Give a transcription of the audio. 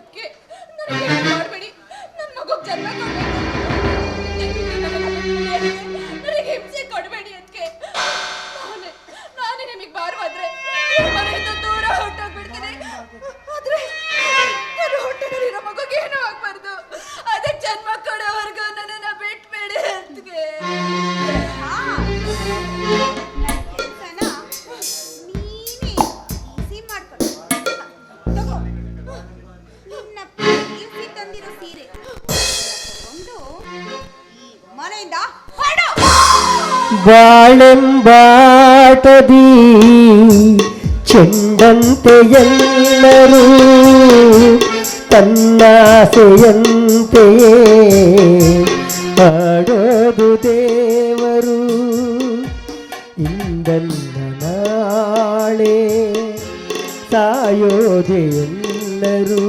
ಅದಕ್ಕೆ ನನಗೆ ಮಾಡಬೇಡಿ. ನನ್ನ ಮಗುಗೆ ಜನ್ಮ ನನಗೆ? ಹಿಂಸೆ ಕೊಡಬೇಡಿ ಅದಕ್ಕೆ ನಾನೇ ನಿಮಗೆ ಬಾರವಾದ್ರೆ ಮನೆಯಿಂದ ದೂರ ಹೊಟ್ಟೋಗ್ಬಿಡ್ತೀನಿ ಆದ್ರೆ ನನ್ನ ಹೊಟ್ಟೆನಲ್ಲಿರೋ ಮಗುಗೆ ಏನೂ ಆಗ್ಬಾರ್ದು. ಅದಕ್ಕೆ ಜನ್ಮ ಕೊಡೋವರೆಗೂ ನನ್ನನ್ನು ಬಿಟ್ಬೇಡಿ ಅದಕ್ಕೆ ನೀನೇ ಈಸಿ ಮಾಡ್ಕೊಂಡು ಮನೆಯಿಂದ ಬಾಳೆಂಬಾಟದಿ ಚೆಂಡಂತೆ ಎಲ್ಲರೂ ತನ್ನಾಸೆಯಂತೆಯೇ ಮಾಡೋದು ದೇವರು. ಇಂದಲ್ಲ ನಾಳೆ ಸಾಯೋದೆ ಎಲ್ಲರೂ.